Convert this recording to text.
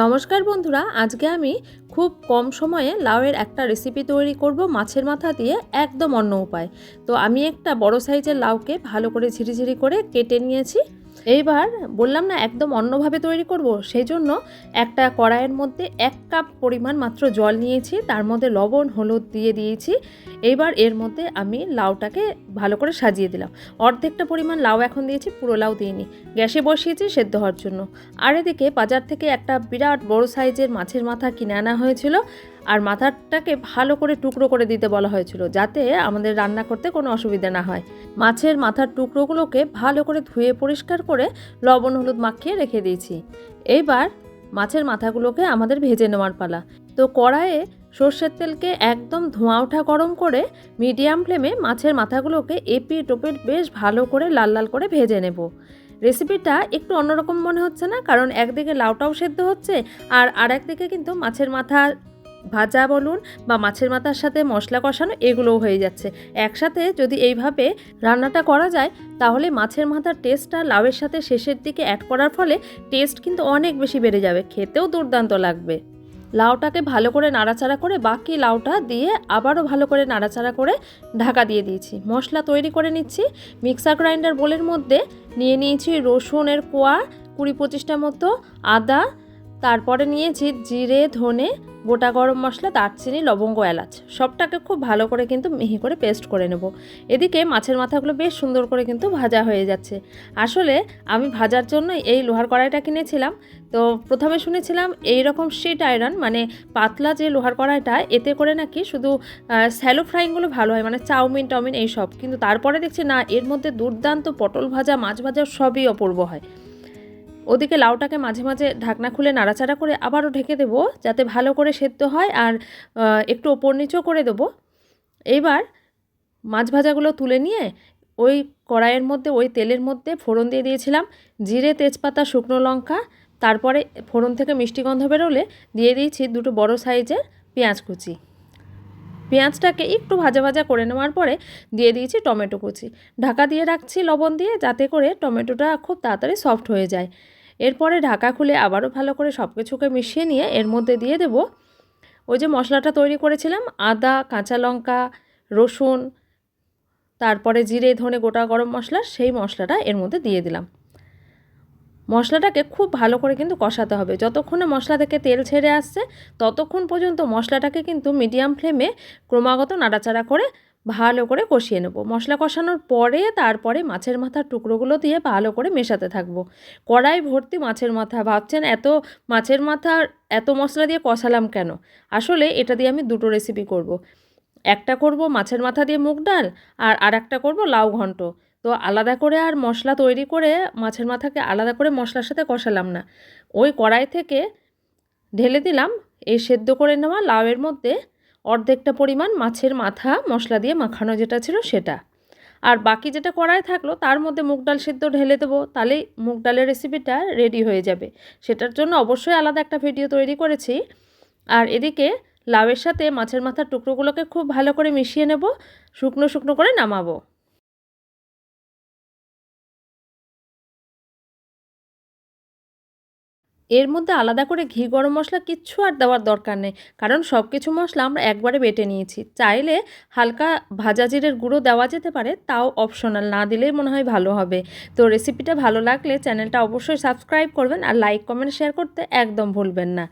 নমস্কার বন্ধুরা, আজকে আমি খুব কম সময়ে লাউয়ের একটা রেসিপি তৈরি করব মাছের মাথা দিয়ে একদম অন্য উপায়। তো আমি একটা বড় সাইজের লাউকে ভালো করে ঝিরিঝিরি করে কেটে নিয়েছি। এইবার বললাম না, একদম অন্যভাবে তৈরি করব সেই জন্য একটা কড়াইয়ের মধ্যে এক কাপ পরিমাণ মাত্র জল নিয়েছি, তার মধ্যে লবণ, হলুদ দিয়ে দিয়েছি। এইবার এর মধ্যে আমি লাউটাকে ভালো করে সাজিয়ে দিলাম। অর্ধেকটা পরিমাণ লাউ এখন দিয়েছি, পুরো লাউ দিইনি। গ্যাসে বসিয়েছি সেদ্ধ হওয়ার জন্য। আর এদিকে বাজার থেকে একটা বিরাট বড় সাইজের মাছের মাথা কিনে আনা হয়েছিল। আর মাথাটাকে ভালো করে টুকরো করে দিতে বলা হয়েছিল, যাতে আমাদের রান্না করতে কোনো অসুবিধা না হয়। মাছের মাথার টুকরোগুলোকে ভালো করে ধুয়ে পরিষ্কার করে লবণ হলুদ মাখিয়ে রেখে দিয়েছি। এইবার মাছের মাথাগুলোকে আমাদের ভেজে নেওয়ার পালা। তো কড়াইয়ে সর্ষের তেলকে একদম ধোঁয়া ওঠা গরম করে মিডিয়াম ফ্লেমে মাছের মাথাগুলোকে এপিট ওপিট বেশ ভালো করে লাল লাল করে ভেজে নেব। রেসিপিটা একটু অন্যরকম মনে হচ্ছে না? কারণ একদিকে লাউটাও সেদ্ধ হচ্ছে আর আর একদিকে কিন্তু মাছের মাথা ভাজা বলুন বা মাছের মাথার সাথে মশলা কষানো এগুলোও হয়ে যাচ্ছে। একসাথে যদি এইভাবে রান্নাটা করা যায়, তাহলে মাছের মাথার টেস্টটা লাউয়ের সাথে শেষের দিকে অ্যাড করার ফলে টেস্ট কিন্তু অনেক বেশি বেড়ে যাবে, খেতেও দুর্দান্ত লাগবে। লাউটাকে ভালো করে নাড়াচাড়া করে বাকি লাউটা দিয়ে আবারও ভালো করে নাড়াচাড়া করে ঢাকা দিয়ে দিয়েছি। মশলা তৈরি করে নিচ্ছি। মিক্সার গ্রাইন্ডার বোলের মধ্যে নিয়ে নিয়েছি রসুনের কোয়া, কুড়ি পঁচিশটা মতো আদা, তারপরে নিয়েছি জিরে, ধনে গোটা গরম মশলা, দারচিনি, লবঙ্গ, এলাচ। সবটাকে খুব ভালো করে কিন্তু মিহি করে পেস্ট করে নেব। এদিকে মাছের মাথাগুলো বেশ সুন্দর করে কিন্তু ভাজা হয়ে যাচ্ছে। আসলে আমি ভাজার জন্য এই লোহার কড়াইটা কিনেছিলাম। তো প্রথমে শুনেছিলাম এই রকম শিট আয়রন মানে পাতলা যে লোহার কড়াইটা, এতে করে নাকি শুধু স্যালো ফ্রাইংগুলো ভালো হয় মানে চাউমিন, টাউমিন এইসব। কিন্তু তারপরে দেখছি না, এর মধ্যে দুর্দান্ত পটল ভাজা, মাছ ভাজা সবই অপূর্ব হয়। ওদিকে লাউটাকে মাঝে মাঝে ঢাকনা খুলে নাড়াচাড়া করে আবারও ঢেকে দেবো, যাতে ভালো করে সেদ্ধ হয় আর একটু ওপর নিচেও করে দেবো। এইবার মাছ ভাজাগুলো তুলে নিয়ে ওই কড়াইয়ের মধ্যে, ওই তেলের মধ্যে ফোড়ন দিয়ে দিয়েছিলাম, জিরে, তেজপাতা, শুকনো লঙ্কা, তারপরে ফোড়ন থেকে মিষ্টি গন্ধ বেরোলে দিয়ে দিয়েছি দুটো বড় সাইজের পেঁয়াজ কুচি। পেঁয়াজটাকে একটু ভাজা ভাজা করে নেওয়ার পরে দিয়ে দিয়েছি টমেটো কুচি। ঢাকা দিয়ে রাখছি লবণ দিয়ে, যাতে করে টমেটোটা খুব তাড়াতাড়ি সফট হয়ে যায়। এরপরে ঢাকা খুলে আবারও ভালো করে সব কিছুকে মিশিয়ে নিয়ে এর মধ্যে দিয়ে দেব ওই যে মশলাটা তৈরি করেছিলাম, আদা, কাঁচা লঙ্কা, রসুন, তারপরে জিরে, ধনে গোটা গরম মশলা, সেই মশলাটা এর মধ্যে দিয়ে দিলাম। মশলাটাকে খুব ভালো করে কিন্তু কষাতে হবে। যতক্ষণে মশলা থেকে তেল ছেড়ে আসছে, ততক্ষণ পর্যন্ত মশলাটাকে কিন্তু মিডিয়াম ফ্লেমে ক্রমাগত নাড়াচাড়া করে ভালো করে কষিয়ে নেব। মশলা কষানোর পরে তারপরে মাছের মাথার টুকরোগুলো দিয়ে ভালো করে মেশাতে থাকব। কড়াই ভর্তি মাছের মাথা। ভাবছেন এত মাছের মাথা এত মশলা দিয়ে কষালাম কেন? আসলে এটা দিয়ে আমি দুটো রেসিপি করব। একটা করব মাছের মাথা দিয়ে মুগ ডাল আর আর একটা করব লাউ ঘন্ট। তো আলাদা করে আর মশলা তৈরি করে মাছের মাথাকে আলাদা করে মশলার সাথে কষালাম না। ওই কড়াই থেকে ঢেলে দিলাম। এই সেদ্ধ করে নেওয়া লাউয়ের মধ্যে অর্ধেকটা পরিমাণ মাছের মাথা, মশলা দিয়ে মাখানো যেটা ছিল সেটা। আর বাকি যেটা কড়াই থাকল, তার মধ্যে মুগ ডাল সেদ্ধ ঢেলে দেবো। তাহলেই মুগ ডালের রেসিপিটা রেডি হয়ে যাবে। সেটার জন্য অবশ্যই আলাদা একটা ভিডিও তৈরি করেছি। আর এদিকে লাউয়ের সাথে মাছের মাথার টুকরোগুলোকে খুব ভালো করে মিশিয়ে নেব, শুকনো শুকনো করে নামাবো। এর মধ্যে আলাদা করে ঘি, গরম মশলা কিচ্ছু আর দেওয়ার দরকার নেই। কারণ সব কিছু মশলা আমরা একবারে বেটে নিয়েছি। চাইলে হালকা ভাজা জিরের গুঁড়ো দেওয়া যেতে পারে, তাও অপশনাল না দিলেই মনে হয় ভালো হবে। তো রেসিপিটা ভালো লাগলে চ্যানেলটা অবশ্যই সাবস্ক্রাইব করবেন আর লাইক কমেন্ট শেয়ার করতে একদম ভুলবেন না।